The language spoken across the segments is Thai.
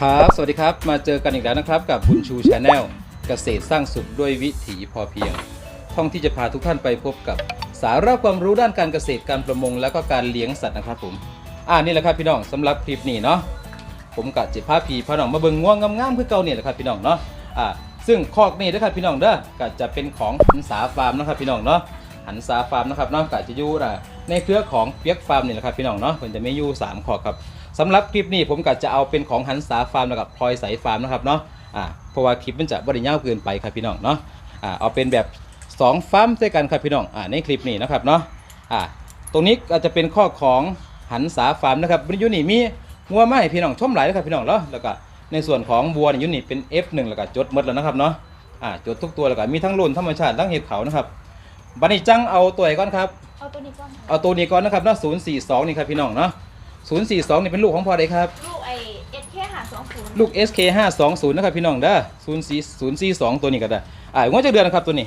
ครับ สวัสดีครับ มาเจอกันอีกแล้วนะครับ กับบุญชูชาแนลเกษตรสร้างสุขด้วยวิถีพอเพียง ท่องที่จะพาทุกท่านไปพบกับสาระความรู้ด้านการเกษตรการประมง และก็การเลี้ยงสัตว์นะครับผมอ่านี่แหละครับพี่น้องสำหรับคลิปนี้เนาะผมกะจิพาพีพาน้องมาเบิ่งง่วงงามๆคือเก่าเนี่ยแหละครับพี่น้องเนาะอ่าซึ่งคอกนี่นะครับพี่น้องเด้อก็จะเป็นของหันษาฟาร์มนะครับพี่น้องเนาะหันษาฟาร์มนะครับเนาะก็จะอยู่ในเครือของเปียกฟาร์มนี่แหละครับพี่น้องเนาะมันจะไม่อยู่สามคอกครับ สำหรับคลิปนี้ผมก็จะเอาเป็นของหันษาฟาร์มแล้วกับพลอยใสฟาร์มนะครับเนาะอ่าเพราะว่าคลิปมันจะบริยาวเกินไปครับพี่น้องเนาะอ่าเอาเป็นแบบสองฟาร์มด้วยกันครับพี่น้องอ่าในคลิปนี้นะครับเนาะอ่าตรงนี้ก็จะเป็นข้อของหันษาฟาร์มนะครับบริยุนี่มีงัวไม้พี่น้องชมหลายนะครับพี่น้องเนาะแล้วก็ในส่วนของวัวนี่อยุนี่เป็น F1 แล้วก็จดหมดแล้วนะครับเนาะอ่าจดทุกตัวแล้วก็มีทั้งรุ่นธรรมชาติทั้งเห็ดเขานะครับบันนี้จังเอาตัวไหนก่อนครับเอาตัวนี้ก่อนค่ะเอาตัวนี้ก่อนนะครับเนาะ042นี่ครับพี่น้องเนาะ 042นี่เป็นลูกของพ่อใดครับ ลูกไอเอสแค่หาสองศูนย์ลูก SK 520นะครับพี่น้องเด้อ04042ตัวนี้ก็ได้อ่างวดจากเดือนนะครับตัวนี้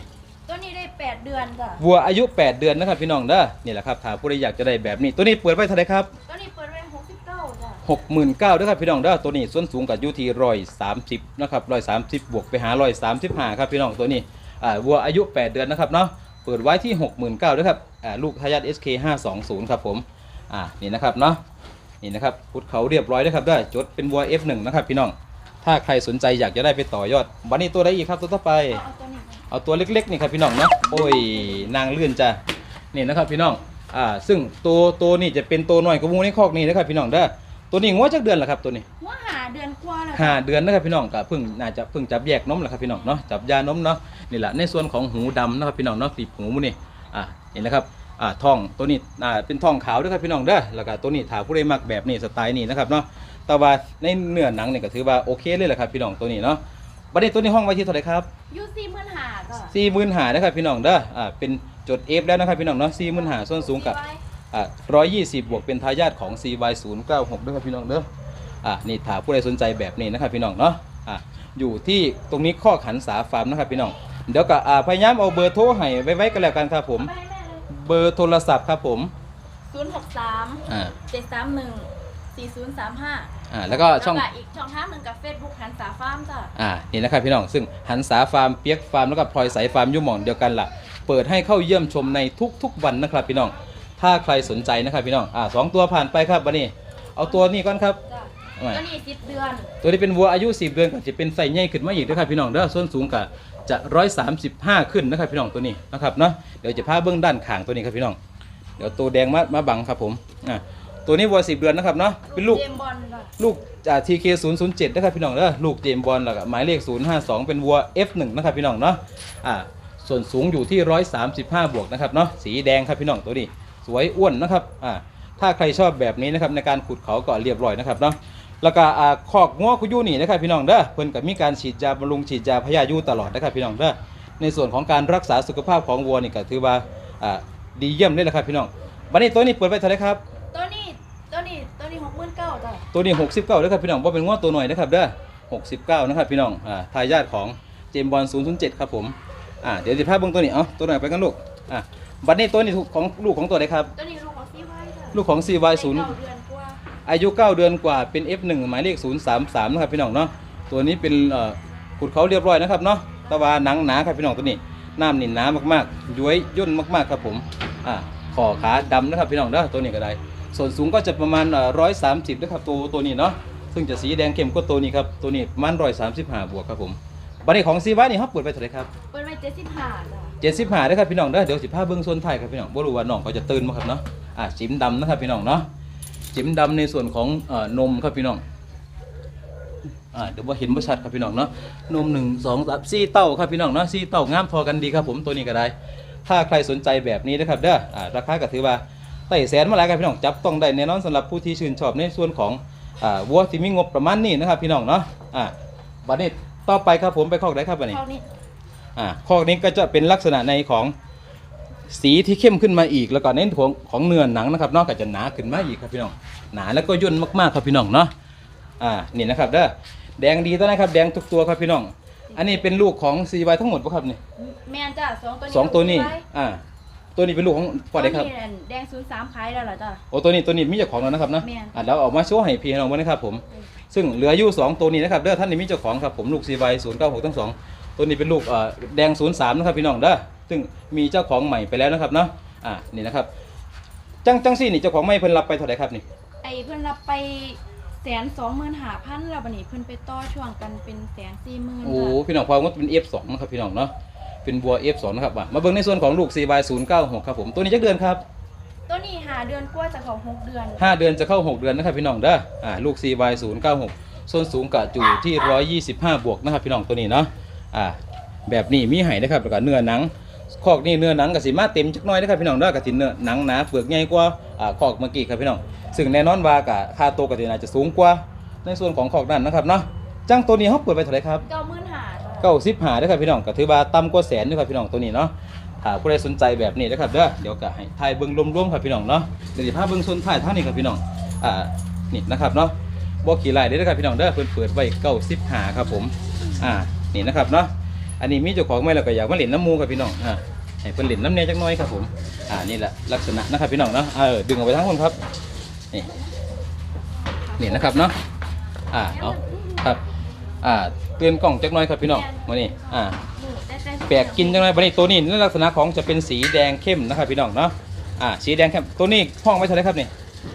ตัวนี้ได้แปดเดือนจ้ะวัวอายุ 8 เดือนนะครับพี่น้องเด้อนี่แหละครับถ้าผู้ใดอยากจะได้แบบนี้ ตัวนี้เปิดไว้เท่าไหร่ครับ ตัวนี้เปิดไว้หกสิบเก้าจ้ะหกหมื่นเก้าด้วยครับพี่น้องเด้อตัวนี้ส่วนสูงกับอยูทีร้อยสามสิบนะครับร้อยสามสิบบวกไปหาร้อยสามสิบห้าครับพี่น้องตัวนี้อ่าวัวอายุ 8 เดือนนะครับเนาะเปิดไว้ที่หกหมื่นเก้าด้วยครับอ่าลูกทายาท SK ห้าสองศูนย์ครับผมอ่านี่นะครับเนาะ นี่นะครับพุทธเขาเรียบร้อยด้วยครับได้อจดเป็นวัว F1 นะครับพี่น้อง ถ้าใครสนใจอยากจะได้ไปต่อยอด วันนี้ตัวใดอีกครับตัวต่อไปเอาเอาตัวนี้ก่อนเอาตัวเล็กๆนี่ครับพี่น้องเนาะโอ้ยนางเลื่อนจ้ะนี่นะครับพี่น้องอ่าซึ่งตัวตัวนี่จะเป็นตัวน้อยกว่าหมูในคอกนี่นะครับพี่น้องเด้อตัวนี้งวจักเดือนละครับตัวนี้หัวหาเดือนกว่าแล้วห้าเดือนนะครับพี่น้องก็เพิ่งน่าจะเพิ่งจับแยกนมแหละครับพี่น้องเนาะจับยานมเนาะนี่แหละในส่วนของหูดำนะครับพี่น้องเนาะกลีบหูหมูนี่อ่าเห็นนะครับ อ่าท้องตัวนี้อ่าเป็นท้องขาวด้วยครับพี่น้องเด้อแล้วก็ตัวนี้ถาผู้ใดมักแบบนี้สไตล์นี้นะครับเนาะแต่ว่าในเนื้อหนังเนี่ยก็ถือว่าโอเคเลยแหละครับพี่น้องตัวนี้เนาะบัดนี้ตัวนี้ห้องไว้ที่เท่าไหร่ครับยูซีมื่นหาจ้ะสี่หมื่นหานะครับพี่น้องเด้ออ่าเป็นจด F แล้วนะครับพี่น้องเนาะสี่หมื่นหาส่วนสูงกับไว้อ่าร้อยยี่สิบบวกเป็นทายาทของ CY 0 9 6ด้วยครับพี่น้องเด้ออ่านี่ถ้าผู้ใดสนใจแบบนี้นะครับพี่น้องเนาะอ่าอยู่ที่ตรงนี้ข้อขันสาฟาร์มนะครับพี่น้องเดี๋ยวก็อ่าพยายามเอาเบอร์โทรให้ไว้ไว้กันแล้วกันครับผม เอาไปให้แม่เลยเบอร์โทรศัพท์ครับผมศูนย์หกสามอ่าเจ็ดสามหนึ่งสี่ศูนย์สามห้าอ่าแล้วก็ช่องอีกช่องทางหนึ่งกับเฟซบุ๊กหันสาฟาร์มจ้ะอ่านี่นะครับพี่น้องซึ่งหันสาฟาร์มเปียกฟาร์มแล้วก็พลอยสายฟาร์มอยุ่หมองเดียวกันล่ะ เปิดให้เข้าเยี่ยมชมในทุกๆวันนะครับพี่น้อง ถ้าใครสนใจนะครับพี่น้องอ่าสองตัวผ่านไปครับวันนี้ เอาตัวนี้ก่อนครับจ้ะเอาใหม่ตัวนี้สิบเดือน ตัวนี้เป็นวัวอายุ10เดือนก็จะเป็นไส้ใหญ่ขึ้นมาอีกนะครับพี่น้องเด้อส่วนสูงก็ จะ 135 ขึ้นนะครับพี่น้องตัวนี้นะครับเนาะเดี๋ยวจะพาเบื้องด้านข้างตัวนี้ครับพี่น้อง เดี๋ยวตัวแดงมามาบังครับผมอ่าตัวนี้วัว10เดือนนะครับเนาะเป็นลูก เจมส์บอลจ้ะลูกจาก TK 0 0 7นะครับพี่น้องเด้อลูกเจมส์บอลแล้วก็หมายเลข052เป็นวัว F1 นะครับพี่น้องเนาะอ่าส่วนสูงอยู่ที่135บวกนะครับเนาะสีแดงครับพี่น้องตัวนี้ สวยอ้วนนะครับอ่าถ้าใครชอบแบบนี้นะครับในการขุดเขาก็เรียบร้อยนะครับเนาะ แล้วก็อ่าคอกงัวคุยูนี่นะครับพี่น้องเด้อเพิ่นก็มีการฉีดยาบำรุงฉีดยาพยาธิตลอดนะครับพี่น้องเด้อในส่วนของการรักษาสุขภาพของวัวนี่ก็ถือว่าอ่าดีเยี่ยมเลยแหละครับพี่น้องวันนี้ตัวนี้เปิดไปเท่าไหรครับ ตัวนี้ตัวนี้ตัวนี้หกหมื่นเก้าจ้ะตัวนี้ 69เด้อครับพี่น้องว่าเป็นงวดตัวหน่อยนะครับเด้อ69นะครับพี่น้องอ่าทายาทของเจมส์บอล007ครับผมอ่าเดี๋ยวสิภาพเบิ่งตัวนี้เอาตัวหน่อยไปกันลูกอ่าบัดนี้ตัวนี้ถูกของลูกของตัวไหนครับ ตัวนี้ลูกของซีไว้จ้ะลูกของ CY ได้0เก้าเดือนกว่า อายุ 9 เดือนกว่าเป็น F1 หมายเลข 033นะครับพี่น้องเนาะตัวนี้เป็นเอ่อขุดเขาเรียบร้อยนะครับเนาะตะวาหนังหนาครับพี่น้องตัวนี้น้ำนี่หนามากๆย้วยย่นมากๆครับผมอ่าคอขาดำนะครับพี่น้องเด้อตัวนี้ก็ได้ ส่วนสูงก็จะประมาณร้อยสามสิบนะครับตัวตัวนี้เนาะซึ่งจะสีแดงเข้มกว่าตัวนี้ครับตัวนี้ประมันร้อยสามสิบห้าบวกครับผมบัดนี้ของซีวานี่เขาเปิดไปเท่าไหร่ครับเปิดไว้เจ็ดสิบห้าจ้ะเจ็ดสิบห้าได้อครับพี่น้องเด้อเดี๋ยวสิบห้าเบื้องส่วนไทายครับพี่น้องบ่รู้ว่าน้องเขาจะตื่นมั้ครับเนาะอ่าจิ้มดำนะครับพี่น้องเนาะ จิ้มดำในส่วนของเอ่อนมครับพี่น้องอ่าเดี๋ยวว่าเห็นบ่ชัดครับพี่น้องเนาะนมหนึ่งสองสามสี่เต้าครับพี่น้องเนาะสี่เต้างามพอกันดีครับผมตัวนี้ก็ได้ ถ้าใครสนใจแบบนี้นะครับเด้ออ่าราคาก็ถือว่าไต่แสนมาหลายครับพี่น้องจับต้องได้แน่นอนสำหรับผู้ที่ชื่นชอบในส่วนของอ่าวัวที่มีงบประมาณนี้นะครับพี่น้องเนาะอ่าบัดนี้ต่อไปครับผมไปคอกได้ครับบัดนี้เท่านี้อ่าข้อนี้ก็จะเป็นลักษณะในของ สีที่เข้มขึ้นมาอีกแล้วก็ในของของเนื้อหนังนะครับเนอกจากจะหนาขึ้นมาอีกครับพี่น้องหนาแล้วก็ย่นมากๆครับพี่น้องเนาะอ่านี่นะครับเด้อแดงดีตัวนะครับ แดงทุกตัวครับพี่น้อง อันนี้เป็นลูกของ CY ทั้งหมดปะครับนี่แมนจ้ะสองตัวนี้สองตัวนี้ลูกไว้อ่าตัวนี้เป็นลูกของพอได้ครับตัวนี้แดงศูนย์สามขายแล้วเหรอจ้ะโอ้ตัวนี้ตัวนี้มีเจ้าของแล้วนะครับเนาะแม่นอ่าแล้วเออกมาโชว์ให้พี่ให้น้องเบิ่งนะครับผมซึ่งเหลืออยู่สองตัวนี้นะครับเด้อท่านนี้มีเจ้าของครับผมลูกซีไวศูนย์เก้าหกทั้งสองตัวนี้เป็นลูกเอ่อแดงศูนย์สามนะครับพี่น้องเด้อ ซึ่งมีเจ้าของใหม่ไปแล้วนะครับเนาะอ่านี่นะครับจังจังซี่นี่เจ้าของใหม่เพิ่นรับไปเท่าไหร่ครับนี่ไอเพื่อนรับไปแสนสองหมื่นหาพันแล้วบันนี้เพื่อนไปต่อช่วงกันเป็นแสนสี่หมื่นโอ้จ้ะพี่น้องพอว่าเป็น F2 นะครับพี่น้องเนาะเป็นบัว F2 นะครับมามาเบิ่งในส่วนของลูก CY 096 ครับผมตัวนี้จักเดือนครับตัวนี้หาเดือนกว่าจะเขาหกเดือน5เดือนจะเข้า6เดือนนะครับพี่น้องเด้ออ่าลูก CY 096ส่วนสูงกะจูที่ 125 บวกนะครับพี่น้องตัวนี้เนาะอ่าแบบนี้มีไห้นะครับแล้วก็เนื้อหนัง คอกนี่เนื้อหนังก็สิมาเต็มจักหน่อยนะครับพี่น้องเด้อกะสิเนื้อหนังหนาเปลือกใหญ่กว่าอ่าคอกเมื่อกี้ครับพี่น้องซึ่งแน่นอนว่ากะค่าตัวกะสิน่าจะสูงกว่าในส่วนของคอกนั่นนะครับเนาะจังตัวนี้เขาเปิดไปเท่าไหร่ครับเก้าหมื่นหาจ้ะเก้าสิบหาด้วยครับพี่น้องก็ถือว่าต่ำกว่าแสนด้วยครับพี่น้องตัวนี้เนาะถ้าผู้ใดสนใจแบบนี้นะครับเด้อเดี๋ยวก็ให้ถ่ายเบิ้งรวมๆครับพี่น้องเนาะเดี๋ยวสิพาเบิ้งส่วนถ่ายท่างนี้ครับพี่น้องอ่านี่นะครับเนาะบ่ขี่ลายเด้อครับพี่น้องเด้อเพิ่นเปิดไว้เก้าสิบหาครับผมอ่านี่นะครับเนาะ อันนี้มีเจ้าของไหมเราก็อยากมาเล่นน้ำมูครับพี่น้องอ่าให้เพิ่นเล่นน้ำเนยจักหน้อยครับผมอ่านี่แหละลักษณะนะครับพี่น้องเนาะเออดึงออกไปทั้งคนครับนี่นี่นะครับเนาะอ่าเนาะครับอ่าเตือนกล่องจักหน้อยครับพี่น้องมานี่อ่าแต่แต่แปลกกินจังเลยบันนี้ตัวนี้ลักษณะของจะเป็นสีแดงเข้มนะครับพี่น้องเนาะอ่าสีแดงเข้มตัวนี้ห้องไว้เท่าไหรครับนี่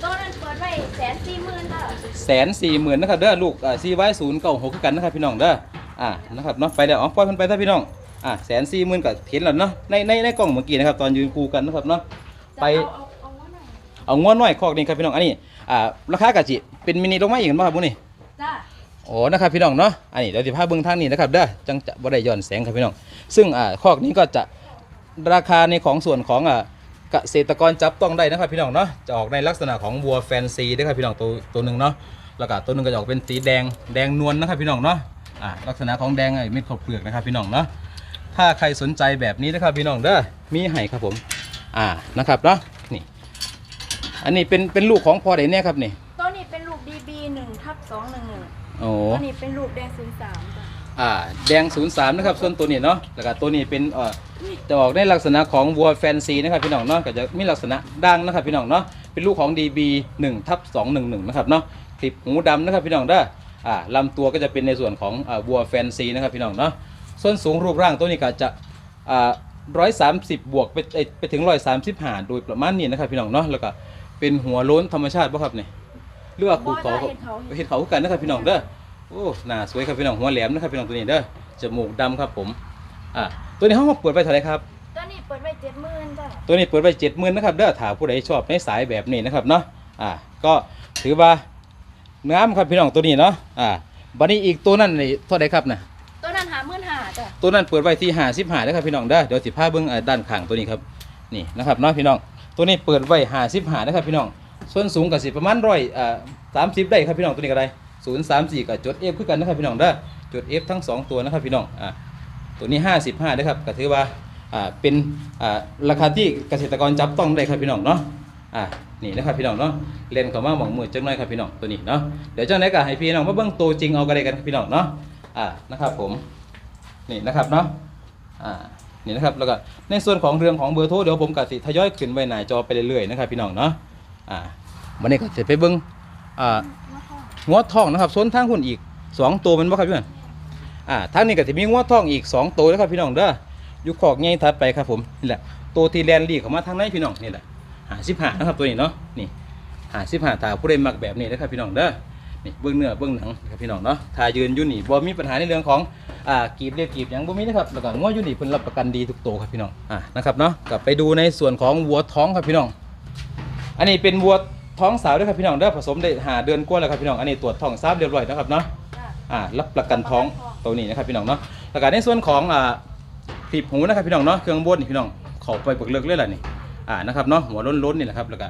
ตัวนั้นเปิดไว้แสนสี่หมื่นจ้ะแสนสี่หมื่นนะครับเด้อลูกอ่าซีไว้ศูนย์เก้าหกกันนะครับพี่น้องเด้อ อ่านะครับเนาะไปเดี๋ยวอ๋อปล่อยมันไปถ้าพี่น้องอ่าแสนสี่หมื่นกับเห็นแล้วเนาะในในในกล้องเมื่อกี้นะครับตอนยืนคู่กันนะครับเนาะไปจะเอาเอาเอาว่าหน่อยเอาง้อน้อยคอกนี้ครับพี่น้องอันนี้อ่าราคากะจิเป็นมินิลงมาอีกเห็นป่ะครับพวกนี้จ้ะโอ้นะครับพี่น้องเนาะอันนี้เดี๋ยวสิพาเบิ้งทางนี้นะครับเด้อจังจะบ่ได้ย้อนแสงครับพี่น้อง ซึ่งอ่าคอกนี้ก็จะราคาในของส่วนของอ่าเกษตรกรจับต้องได้นะครับพี่น้องเนาะจะออกในลักษณะของวัวแฟนซีนะครับพี่น้องตัวตัวหนึ่งเนาะแล้วก็ตัวหนึ่งก็จะออกเป็นสีแดงแดงนวลนะครับพี่น้องเนาะ อ่าลักษณะของแดงไอ้เม็ดข้าวเปลือกนะครับพี่น้องเนาะถ้าใครสนใจแบบนี้นะครับพี่น้องเด้อมีให้ครับผมอ่านะครับเนาะนี่อันนี้เป็นเป็นลูกของพ่อใดเนี่ยครับนี่ตัวนี้เป็นลูก DB หนึ่งทับสองหนึ่งหนึ่งโอ้ ตัวนี้เป็นลูกแดงศูนย์สามจ้ะอ่าแดง 03 นะครับ ส่วนตัวนี้เนาะแล้วก็ตัวนี้เป็นเอ่อจะออกในลักษณะของวัวแฟนซีนะครับพี่น้องเนาะก็จะมีลักษณะดังนะครับพี่น้องเนาะเป็นลูกของ DB 1ทับ211 นะครับเนาะคลิปหูดำนะครับพี่น้องเด้อ อ่าลำตัวก็จะเป็นในส่วนของอ่าวัวแฟนซีนะครับพี่น้องเนาะส่วนสูงรูปร่างตัวนี้ก็จะอ่าร้อยสามสิบบวกไปเอ้ยไปถึงร้อยสามสิบหาโดยประมาณนี้นะครับพี่น้องเนาะแล้วก็เป็นหัวโล้นธรรมชาติป่ะครับเนี่ยหรือว่าขูดเขาบ่จ้ะเห็นเขา เห็ดเขาคือกันนะครับพี่น้องเด้อโอ้หน้าสวยครับพี่น้องหัวแหลมนะครับพี่น้องตัวนี้เด้อจมูกดำครับผมอ่าตัวนี้ห้องเปิดไปเท่าไหรครับตัวนี้เปิดไว้เจ็ดหมื่นจ้ะตัวนี้เปิดไปเจ็ดหมื่นนะครับเด้อถ้าผู้ใดชอบในสายแบบนี้นะครับเนาะอ่าก็ถือว่า น้ำครับพี่น้องตัวนี้เนาะอ่าบัดนี้อีกตัวนั้นนี่เท่าไหรครับนะตัวนั้นหาหมื่นหาจ้ะตัวนั้นเปิดไว้ที่หาสิบหานะครับพี่น้องเด้อเดี๋ยวสิพาเบิ้งอ่าด้านข้างตัวนี้ครับนี่นะครับเนาะพี่น้องตัวนี้เปิดไว้หาสิบหานะครับพี่น้องส่วนสูงกับสิประมาณร้อยอ่าสามสิบได้ครับพี่น้องตัวนี้ก็ได้ศูนย์สามสี่กับจดเอฟคือกันนะครับพี่น้องเด้อจดเอฟทั้งสองตัวนะครับพี่น้องอ่าตัวนี้55นะครับก็ถือว่าอ่าเป็นอ่าราคาที่เกษตรกรจับต้องได้ครับพี่น้องเนาะ อ่านี่นะครับพี่น้องเนาะเล่นเข้ามาหมองมือจังหน่อยครับพี่น้องตัวนี้เนาะเดี๋ยวจังไหนก็ให้พี่น้องมาเบิ่งตัวจริงเอากันเลยกันครับพี่น้องเนาะอ่านะครับผมนี่นะครับเนาะอ่านี่นะครับแล้วก็ในส่วนของเรื่องของเบอร์โทรเดี๋ยวผมก็สิทยอยขึ้นไว้หน้าจอไปเรื่อยๆนะครับพี่น้องเนาะอ่าวันนี้ก็จะไปเบิ่งอ่างัวทองนะครับส่วนทางหุ่นอีกสองตัวมันบ่ครับพี่น้องอ่าทางนี้ก็จะมีงัวทองอีกสองตัวนะครับพี่น้องเด้ออยู่ขอกใหญ่ถัดไปครับผมนี่แหละตัวที่แลนลีเข้ามาทางในพี่น้องนี่แหละ หาสิบหานะครับตัวนี้เนาะนี่หาสิบหาถ้าผู้ใดมักแบบนี้นะครับพี่น้องเด้อนี่เบื้องเนื้อเบื้องหนังครับพี่น้องเนาะถ้ายืนยู่นนี่บ่มีปัญหาในเรื่องของอ่ากีบเรียบกีบยังบ่มีนะครับแล้วก็งัวอยู่นนี่เพิ่นรับประกันดีทุกตัวครับพี่น้องอ่านะครับเนาะกลับไปดูในส่วนของวัวท้องครับพี่น้อง อันนี้เป็นวัวท้องสาวด้วยครับพี่น้องเด้อผสมได้หาเดือนกว่าแล้วครับพี่น้องอันนี้ตรวจท้องทราบเรียบร้อยนะครับเนาะจ้ะอ่ารับประกันท้องตัวนี้นะครับพี่น้องเนาะแล้วก็ในส่วนของอ่าคลิปหูนะครับพี่น้องเนาะเครื่องบดนี่พี่น้องเขาไปเบิกเลิกเลยล่ะนี่ อ่านะครับเนาะหัวล้นๆนี่แหละครับแล้วก็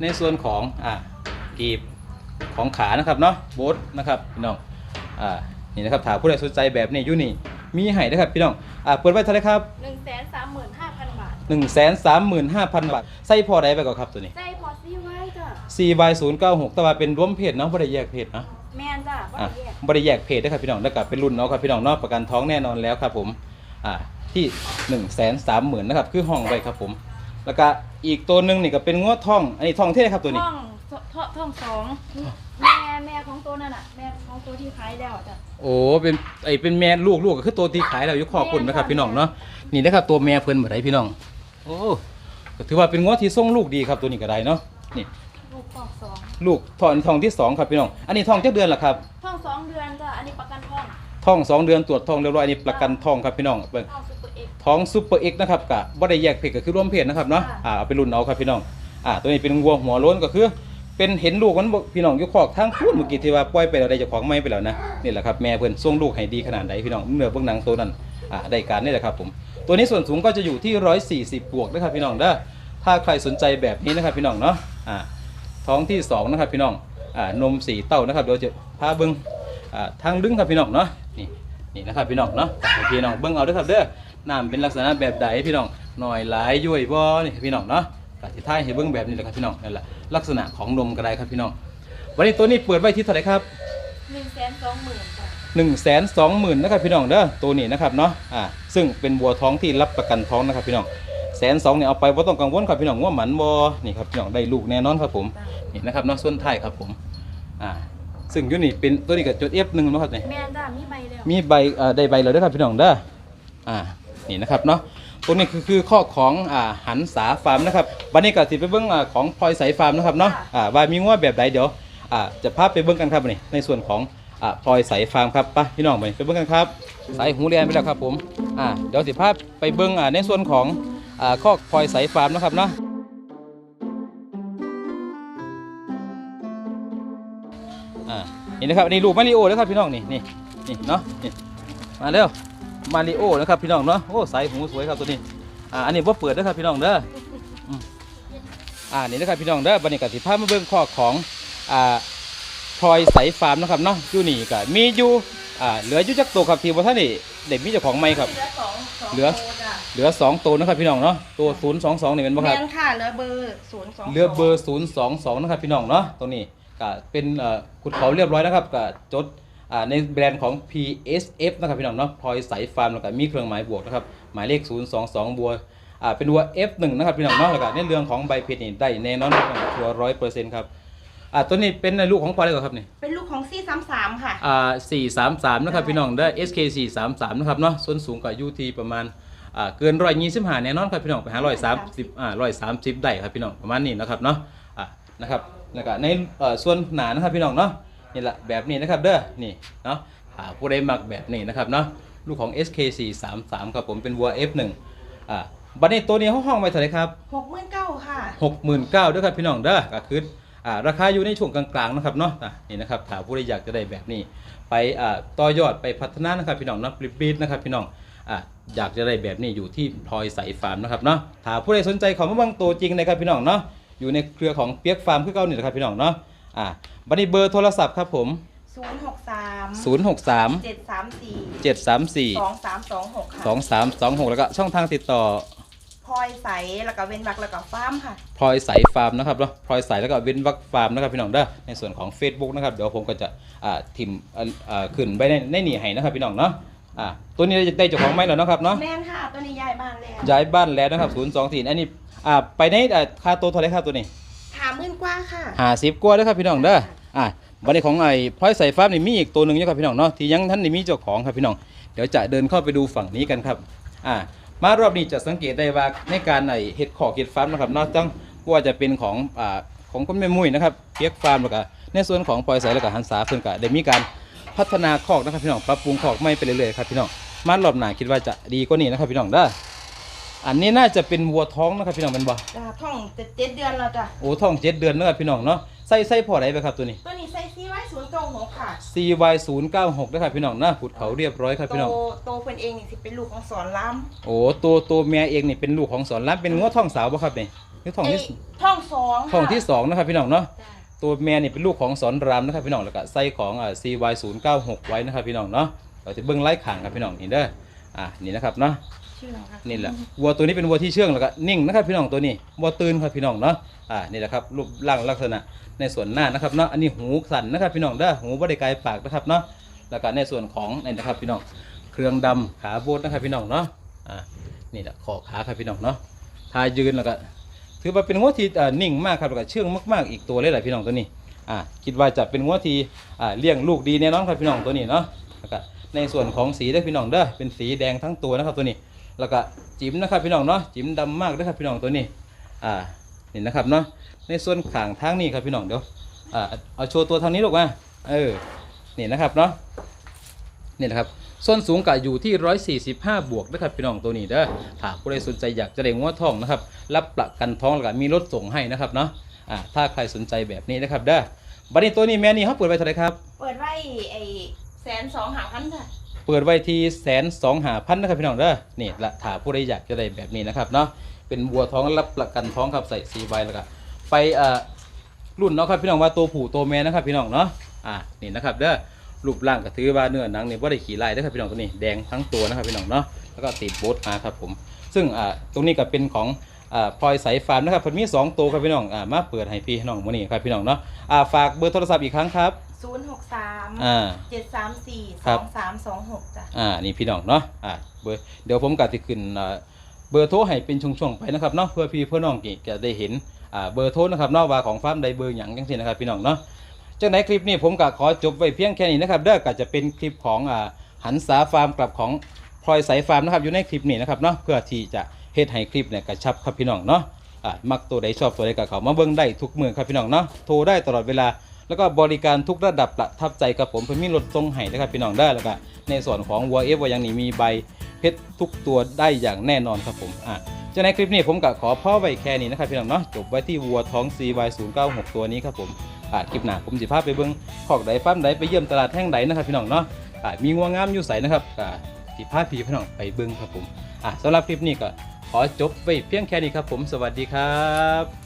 ในส่วนของอ่ากีบของขานะครับเนาะโบทนะครับพี่น้องอ่านี่นะครับถามผู้ใดสนใจแบบนี้อยู่นี่มีให้นะครับพี่น้องอ่าเปิดไว้เท่าไหรครับหนึ่งแสนสามหมื่นห้าพันบาท 1 3 5 0 0 0 บาทใส่พอได้ไปก่อนครับตัวนี้ ใจพอซีไว้จ้ะ4 by 0 9 6 แต่ว่าเป็นรวมเพศเนาะบ่ได้แยกเพศเนาะ แมนจ้ะบ่อะได้แยกบริแยกเพจด้วยครับพี่น้องแล้วก็เป็นรุ่นเนาะครับพี่น้องเนาะประกันท้องแน่นอนแล้วครับผมอ่าที่1นึ่งแสนสามหมื่นนะครับคือห้องไว้ครับผม แล้วก็อีกตัวหนึ่งนี่ก็เป็นงวดท่อง อันนี้ท่องเท่ครับตัวนี้ห้องสท้องท้องสองแม่แม่ของตัวนั่นน่ะแม่ของตัวที่ขายแล้วจ้ะ โอ้เป็นไอเป็นแม่ลูกลูกก็คือตัวที่ขายแล้วอยู่ขอบคุณนะครับ พี่น้องเนาะนี่นะครับตัวแม่เพิ่นเหมือนไรพี่น้อง โอ้ก็ถือว่าเป็นง้อที่ส่งลูกดีครับตัวนี้ก็ได้เนาะนี่ลูกท้องสองลูกทองทองที่สองครับพี่น้อง อันนี้ทองเจ็ดเดือนละครับท้องสองเดือนจ้ะอันนี้ประกันท้องทองสองเดือนตรวจทองเรียบร้อยอันนี้ประกันทองครับพี่น้องเบิ่ง ท้องซุปเปอร์เอ็กซ์ท้องซูเปอร์เอ็กซ์นะครับกะบ่ได้แยกเพศก็คือร่วมเพศนะครับเนาะค่ะอ่าเอาไปรุ่นเอาครับพี่น้องอ่าตัวนี้เป็นวัวหัวโล้นก็คือ เป็นเห็นลูกมันบ่พี่น้องอยู่คอกทางพูดเมื่อกี้ที่ว่าปล่อยไปแล้วได้เจ้าของไม่ไปแล้วนะนี่แหละครับแม่เพิ่นส่งลูกให้ดีขนาดไหนพี่น้องเนื้อเบื้องหนังตัวนั้นอ่าได้การนี่แหละครับผมตัวนี้ส่วนสูงก็จะอยู่ที่ 140 บวกนะครับพี่น้องเด้อถ้าใครสนใจแบบนี้นะครับพี่น้องเนาะอ่าท้องที่สองนะครับพี่น้องอ่านมสีเต้านะครับเดี๋ยวจะพาเบิ่งอ่าทางดึงครับพี่น้องเนาะนี่นี่นะครับพี่น้องเนาะให้พี่น้องเบิ่งเอาเด้อครับเด้อ น้ำเป็นลักษณะแบบใดพี่น้องหน่อยหลายย่อยบ่นี่พี่น้องเนาะกสิท้ายให้เบิ่งแบบนี้แหละครับพี่น้องนั่นแหละลักษณะของนมกระไดครับพี่น้อง วันนี้ตัวนี้เปิดไว้ที่เท่าไหร่ครับหนึ่งแสนสองหมื่นจ้ะ1นึ่งแสนสองหมื่นนะครับพี่น้องเด้อตัวนี้นะครับเนาะอ่าซึ่งเป็นวัวท้องที่รับประกันท้องนะครับพี่น้องแสนสองเนี่ยเอาไปว่าต้องกังวลครับพี่น้องว่าหมันบอนี่ครับพี่น้องได้ลูกแน่นอนครับผมจ้ะนี่นะครับเนาะส่วนท้ายครับผมอ่าซึ่งอยูนี่เป็นตัวนี้กับจุดเอฟหนึ่งนะครับเนี่ยแม่นจ้ะมีใบแล้วมีใบเอ่อได้ใบแล้วด้วยครับพี่น้องเด้ออ่า นี่นะครับเนาะตัวนี้คือคือข้อของอ่าหันษาฟาร์มนะครับวันนี้ก็สิไปเบิ้งอ่าของพลอยสายฟาร์มนะครับเนาะอ่าว่ามีง้วแบบใดเดี๋ยวอ่าจะพาไปเบิ้งกันครับวันนี้ในส่วนของอ่าพลอยสายฟาร์มครับไปพี่น้องไปไปเบิ้งกันครับสายหูเรียนไปแล้วครับผมอ่าเดี๋ยวสิพาไปเบิ้งอ่าในส่วนของอ่าข้อพลอยสายฟาร์มนะครับเนาะอ่านี่นะครับอันนี่ลูกมาริโอนะครับพี่น้องนี่นี่นี่เนาะนี่มาเร็ว มาริโอนะครับพี่น้องเนาะโอ้สายหูสวยครับตัวนี้อ่าอันนี้ว่าเปิดนะครับพี่น้องเด้ออืมอ่านี่นะครับพี่น้องเด้อบันนี้กสิภาพมาเบิ่งข้อของอ่าพลอยใสฟาร์มนะครับเนาะอยู่นี่ก็มีอยู่อ่าเหลืออยู่จักตัวครับที่ว่าท่านนี่เด็กมีเจ้าของไหมครับ เหลือสองสองเหลือโตจ้ะเหลือสองตัวนะครับพี่น้องเนาะตัวศูนย์สองสองนี่เป็นบ่ครับแม่นค่ะเหลือเบอร์ศูนย์สองเรือเบอร์ศูนย์สองสองนะครับพี่น้องเนาะตรงนี้ก็เป็นเอ่อขุดเขาเรียบร้อยนะครับก็จดอ่า ในแบรนด์ของ PSF นะครับพี่น้องเนาะพลอยใสฟาร์มแล้วก็มีเครื่องหมายบวกนะครับหมายเลข 022 บัวอ่าเป็นวัว F1 นะครับพี่น้องเนาะแล้วก็ในเรื่องของใบเพชรนี่ได้แน่นอนครับชัวร้อยเปอร์เซ็นต์ครับอ่าตัวนี้เป็นลูกของพลอยอะไรก่อนครับนี่เป็นลูกของซี่สามสามค่ะอ่า433นะครับพี่น้องได้ SK 433นะครับเนาะส่วนสูงก็อยู่ที่ประมาณอ่าเกิน125แน่นอนครับพี่น้องไปหา130อ่า130ได้ครับพี่น้องประมาณนี้นะครับเนาะอ่านะครับแล้วก็ในเอ่อส่วนหนานะครับพี่น้องเนาะ นี่แหละแบบนี้นะครับเด้อนี่เนาะหาผู้ใดมักแบบนี้นะครับเนาะลูกของ SK 433 ครับผมเป็นวัว F1 อ่าบัดนี้ตัวนี้ห้องไว้เท่าไหร่ครับหกหมื่นเก้าค่ะหกหมื่นเก้าด้วยครับพี่น้องเด้อก็คืออ่าราคาอยู่ในช่วงกลางๆนะครับเนาะอะนี่นะครับถ้าผู้ใดอยากจะได้แบบนี้ ไปอ่าต่อยอดไปพัฒนานะครับพี่น้องเนาะปรีดๆนะครับพี่น้องอ่าอยากจะได้แบบนี้อยู่ที่พลอยใสฟาร์มนะครับเนาะถ้าผู้ใดสนใจขอมาเบังตัวจริงนะครับพี่น้องเนาะอยู่ในเครือของเปียกฟาร์มคือเก่านี่แหละครับพี่น้องเนาะ อ่าบัดนี้เบอร์โทรศัพท์ครับผมศูนย์หกสาม063เจ็ดสามสี่734สองสามสองหกค่ะ2326 แล้วก็ช่องทางติดต่อพลอยใสแล้วก็เว้นวักแล้วก็ฟาร์มค่ะ พลอยใสฟาร์มนะครับเนาะพลอยใสแล้วก็เว้นวักฟาร์มนะครับพี่น้องเด้อในส่วนของ Facebook นะครับเดี๋ยวผมก็จะอ่าทิมอ่าอ่าขึ้นไปในในนี่ให้นะครับพี่น้องเนาะอ่าตัวนี้ได้เจ้าของไหมแล้วเนาะครับเนาะ แม่นค่ะตัวนี้ย้ายบ้านแล้วย้ายบ้านแล้วนะครับ 0 2 4 อันนี้ อ่า ไปในอ่าค่าตัวเท่าไหรครับตัวนี้หาหมื่นกว่าค่ะห้าสิบกว่าเด้อครับพี่น้องเด้ออ่าบันนี้ของไอ้พลอยใสฟาร์มนี่มีอีกตัวหนึ่งอยู่ครับพี่น้องเนาะที่ยังท่านนี่มีเจ้าของครับพี่น้องเดี๋ยวจะเดินเข้าไปดูฝั่งนี้กันครับอ่ามารอบนี้จะสังเกตได้ว่าในการไอ้เห็ดขอกเห็ดฟาร์มนะครับเนอกจากว่าจะเป็นของอ่าของคุณแม่มุ้ยนะครับเปียกฟาร์มแล้วก็ในส่วนของพลอยใสแล้วก็หันษาเพิ่นก็ได้มีการพัฒนาคอกนะครับพี่น้องปรับปรุงคอกไม่ไปเรื่อยๆครับพี่น้องมารอบหน้าคิดว่าจะดีกว่านี้นะครับพี่น้องเด้อ อันนี้น่าจะเป็นวัวท้องนะครับพี่น้องเป็นบ่จ้าท่องเจ็ดเจ็ดเดือนแล้วจ้ะโอ้ท้องเจ็ดเดือนนะครับพี่น้องเนาะใส่ใส่พอได้ไหมครับตัวนี้ ตัวนี้ใส่ซีไว้ศูนย์เก้าหกค่ะ CY 0 9 6นะครับพี่น้องนะขุดเขาเรียบร้อยครับโตพี่น้อง โตเพิ่นเองนี่สิเป็นลูกของสอนล้โอ้ตัวตัวเมียเองนี่เป็นลูกของสอนรามเป็นงัวท้องสาวป่ะครับนี่หรือำท้องที่เยท่องสองค่ะท้องที่สองนะครับพี่น้องเนาะ จ้ะตัวเมียนี่เป็นลูกของสอนรามนะครับพี่น้องแล้วก็ไส้ของอ่า CY 0 9 6 ไว้นะครับพี่น้องเนาะเราจะเบิ้งไล่ข่างครับพี่น้องนี่เด้ออ่านี่นะครับเนาะ ชื่ออะไรคะนี่แหละวัวตัวนี้เป็นวัวที่เชื่องแล้วก็นิ่งนะครับพี่น้องตัวนี้วัวตื่นครับพี่น้องเนาะอ่านี่แหละครับรูปร่างลักษณะในส่วนหน้านะครับเนาะอันนี้หูสั่นนะครับพี่น้องเด้อหูบ่ได้ไกลปากนะครับเนาะแล้วก็ในส่วนของนี่นะครับพี่น้องเครื่องดำขาโบดนะครับพี่น้องเนาะอ่านี่แหละคอขาครับพี่น้องเนาะทายืนแล้วก็ถือว่าเป็นงัวที่อ่านิ่งมากครับแล้วก็เชื่องมากๆ อีกตัวเลยแหละพี่น้องตัวนี้อ่าคิดว่าจะเป็นงัวที่อ่าเลี้ยงลูกดีแน่นอนครับพี่น้องตัวนี้เนาะแล้วก็ในส่วนของสีเด้อพี่น้องเด้อเป็นสีแดงทั้งตัวนะครับตัวนี้ แล้วก็จิ้มนะครับพี่น้องเนาะจิ้มดำมากเด้อครับพี่น้องตัวนี้อ่านี่นะครับเนาะในส่วนขางทางนี้ครับพี่น้องเดี๋ยวอ่าเอาโชว์ตัวทางนี้ลูกมาเออนี่นะครับเนาะนี่นะครับส้นสูงกะอยู่ที่ 145 บวกนะครับพี่น้องตัวนี้เด้อถ้าผู้ใดสนใจอยากจะได้งัวทองนะครับรับประกันท้องแล้วก็มีรถส่งให้นะครับเนาะอ่าถ้าใครสนใจแบบนี้นะครับเด้อบัดนี้ตัวนี้แม่นี่เขาเปิดไว้เท่าไหร่ครับ เปิดไว้ไอ้แสนสองหาพันค่ะ เปิดไว้ที่แสนสองหาพันนะครับพี่น้องเด้อนี่ละถ้าผู้ใดอยากจะได้แบบนี้นะครับเนาะเป็นบัวท้องรับประกันท้องครับใส่สีใบแล้วก็ไปอ่ารุ่นเนาะครับพี่น้องว่าตัวผู้ตัวแม่นะครับพี่น้องเนาะอ่านี่นะครับเด้อรูปร่างก็ถือว่าเนื้อหนังนี่ว่าได้ขี่ลายเด้ครับพี่น้องตัวนี้แดงทั้งตัวนะครับพี่น้องเนาะแล้วก็ติดโบทมาครับผมซึ่งอ่าตรงนี้ก็เป็นของอ่าพลอยสายฟาร์มนะครับเพิ่นมีสองตัวครับพี่น้องอ่ามาเปิดให้พี่น้องมื้อนี้ครับพี่น้องเนาะอ่าฝากเบอร์โทรศัพท์อีกครั้งครับ ศูนย์หกสามอ่า เจ็ดสามสี่ครัสบองสามสองหกจ้ะ อ่านี่พี่น้องเนาะอ่าเบอร์เดี๋ยวผมก็จะขึ้นอ่าเบอร์โทรให้เป็นช่วงๆไปนะครับเนาะเพื่อพี่เพื่อน้องกี่จะได้เห็นอ่าเบอร์โทรนะครับเนาะว่าของฟาร์มใดเบอร์หยังจังซี่นะครับพี่น้องเนาะจากไหนคลิปนี้ผมก็ขอจบไว้เพียงแค่นี้นะครับเด้อก็จะเป็นคลิปของอ่าหันษาฟาร์มกับของพลอยสายฟาร์มนะครับอยู่ในคลิปนี้นะครับเนาะเพื่อที่จะเฮ็ดให้คลิปเนี่ยกระชับครับพี่น้องเนาะอ่ามักตัวใดชอบตัวใดก็เขามาเบิ่งได้ทุกมื้อครับพี่น้องเนาะโทรได้ตลอดเวลา แล้วก็บริการทุกระดับประทับใจครับผมเพิ่นมีรถทรงให้นะครับพี่น้องได้แล้วก็ในส่วนของวัวเอฟวัวยังนี่มีใบเพชรทุกตัวได้อย่างแน่นอนครับผมอะจะในคลิปนี้ผมก็ขอพ่อไว้แค่นี้นะครับพี่น้องเนาะจบไว้ที่วัวท้อง CY096 ตัวนี้ครับผมอะคลิปหน้าผมสิพาไปเบิ่งขอกใดฟาร์มใดไปเยี่ยมตลาดแห่งใดนะครับพี่น้องเนาะอะมีงัวงามอยู่ใสนะครับอะสิพาพี่พี่น้องไปเบิ่งครับผมอะสำหรับคลิปนี้ก็ขอจบไว้เพียงแค่นี้ครับผมสวัสดีครับ